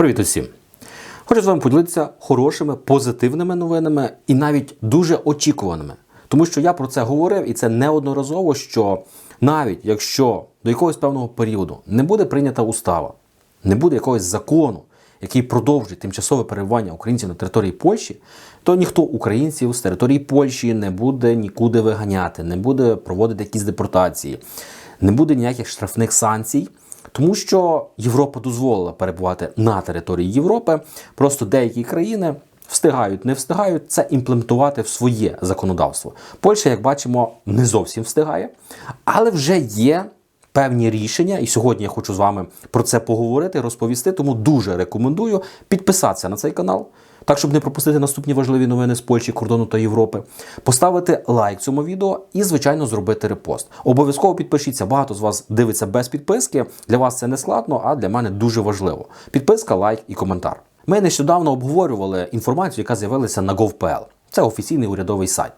Привіт усім! Хочу з вами поділитися хорошими, позитивними новинами і навіть дуже очікуваними. Тому що я про це говорив, і це неодноразово, що навіть якщо до якогось певного періоду не буде прийнята устава, не буде якогось закону, який продовжить тимчасове перебування українців на території Польщі, то ніхто українців з території Польщі не буде нікуди виганяти, не буде проводити якісь депортації, не буде ніяких штрафних санкцій. Тому що Європа дозволила перебувати на території Європи. Просто деякі країни встигають, не встигають це імплементувати в своє законодавство. Польща, як бачимо, не зовсім встигає, але вже є певні рішення. І сьогодні я хочу з вами про це поговорити, розповісти. Тому дуже рекомендую підписатися на цей канал. Так, щоб не пропустити наступні важливі новини з Польщі, кордону та Європи, поставити лайк цьому відео і, звичайно, зробити репост. Обов'язково підпишіться. Багато з вас дивиться без підписки. Для вас це не складно, а для мене дуже важливо. Підписка, лайк і коментар. Ми нещодавно обговорювали інформацію, яка з'явилася на gov.pl. Це офіційний урядовий сайт.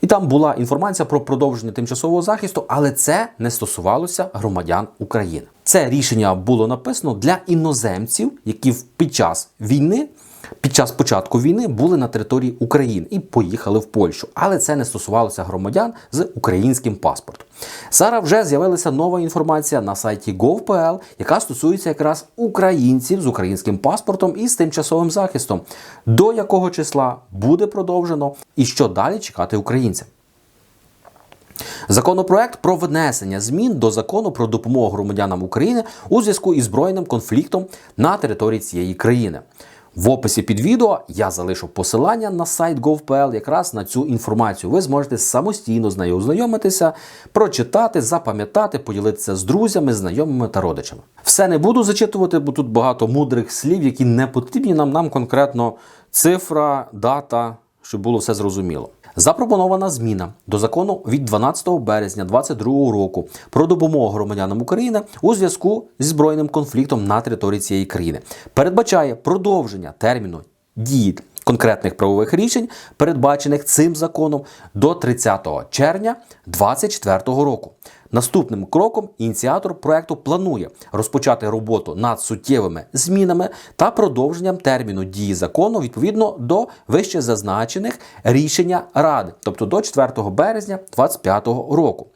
І там була інформація про продовження тимчасового захисту, але це не стосувалося громадян України. Це рішення було написано для іноземців, які під час війни. Під час початку війни були на території України і поїхали в Польщу, але це не стосувалося громадян з українським паспортом. Зараз вже з'явилася нова інформація на сайті gov.pl, яка стосується якраз українців з українським паспортом і з тимчасовим захистом, до якого числа буде продовжено і що далі чекати українцям. Законопроект про внесення змін до закону про допомогу громадянам України у зв'язку із збройним конфліктом на території цієї країни. В описі під відео я залишу посилання на сайт gov.pl якраз на цю інформацію. Ви зможете самостійно з нею ознайомитися, прочитати, запам'ятати, поділитися з друзями, знайомими та родичами. Все не буду зачитувати, бо тут багато мудрих слів, які не потрібні нам, нам конкретно цифра, дата, щоб було все зрозуміло. Запропонована зміна до закону від 12 березня 2022 року про допомогу громадянам України у зв'язку зі збройним конфліктом на території цієї країни. Передбачає продовження терміну дії конкретних правових рішень, передбачених цим законом до 30 червня 2024 року. Наступним кроком ініціатор проекту планує розпочати роботу над суттєвими змінами та продовженням терміну дії закону відповідно до вище зазначених рішення Ради, тобто до 4 березня 2025 року.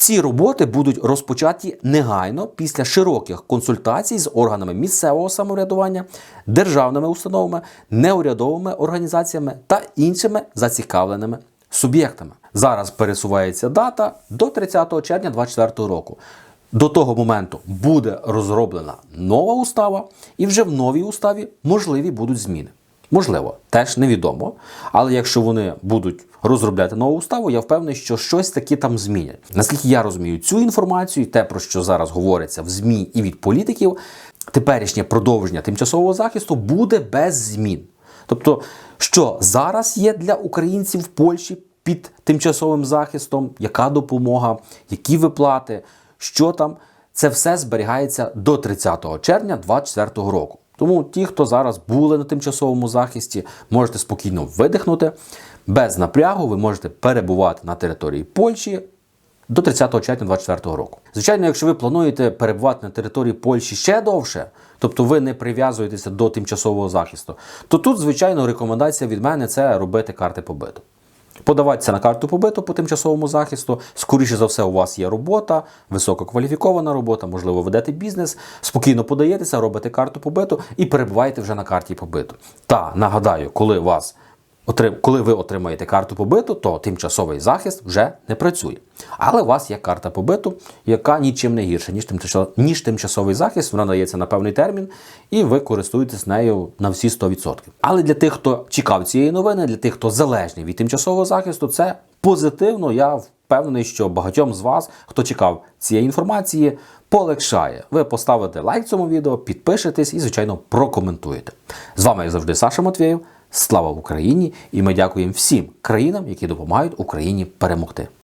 Ці роботи будуть розпочаті негайно після широких консультацій з органами місцевого самоврядування, державними установами, неурядовими організаціями та іншими зацікавленими суб'єктами. Зараз пересувається дата до 30 червня 2024 року. До того моменту буде розроблена нова устава, і вже в новій уставі можливі будуть зміни. Можливо, теж невідомо. Але якщо вони будуть розробляти нову уставу, я впевнений, що щось таке там змінять. Наскільки я розумію цю інформацію, те, про що зараз говориться в ЗМІ і від політиків, теперішнє продовження тимчасового захисту буде без змін. Тобто, що зараз є для українців в Польщі під тимчасовим захистом, яка допомога, які виплати, що там, це все зберігається до 30 червня 2024 року. Тому ті, хто зараз були на тимчасовому захисті, можете спокійно видихнути. Без напрягу ви можете перебувати на території Польщі до 30 червня 2024 року. Звичайно, якщо ви плануєте перебувати на території Польщі ще довше, тобто ви не прив'язуєтеся до тимчасового захисту, то тут, звичайно, рекомендація від мене це робити карти побиту. Подаватися на карту побиту по тимчасовому захисту. Скоріше за все, у вас є робота, висококваліфікована робота, можливо, ведете бізнес, спокійно подаєтеся, робите карту побиту і перебуваєте вже на карті побиту. Та нагадаю, коли вас коли ви отримаєте карту побиту, то тимчасовий захист вже не працює. Але у вас є карта побиту, яка нічим не гірша, ніж тимчасовий, захист. Вона дається на певний термін, і ви користуєтесь нею на всі 100%. Але для тих, хто чекав цієї новини, для тих, хто залежний від тимчасового захисту, це позитивно. Я впевнений, що багатьом з вас, хто чекав цієї інформації, полегшає. Ви поставите лайк цьому відео, підпишетесь і, звичайно, прокоментуєте. З вами, як завжди, Саша Матвєєв. Слава Україні! І ми дякуємо всім країнам, які допомагають Україні перемогти.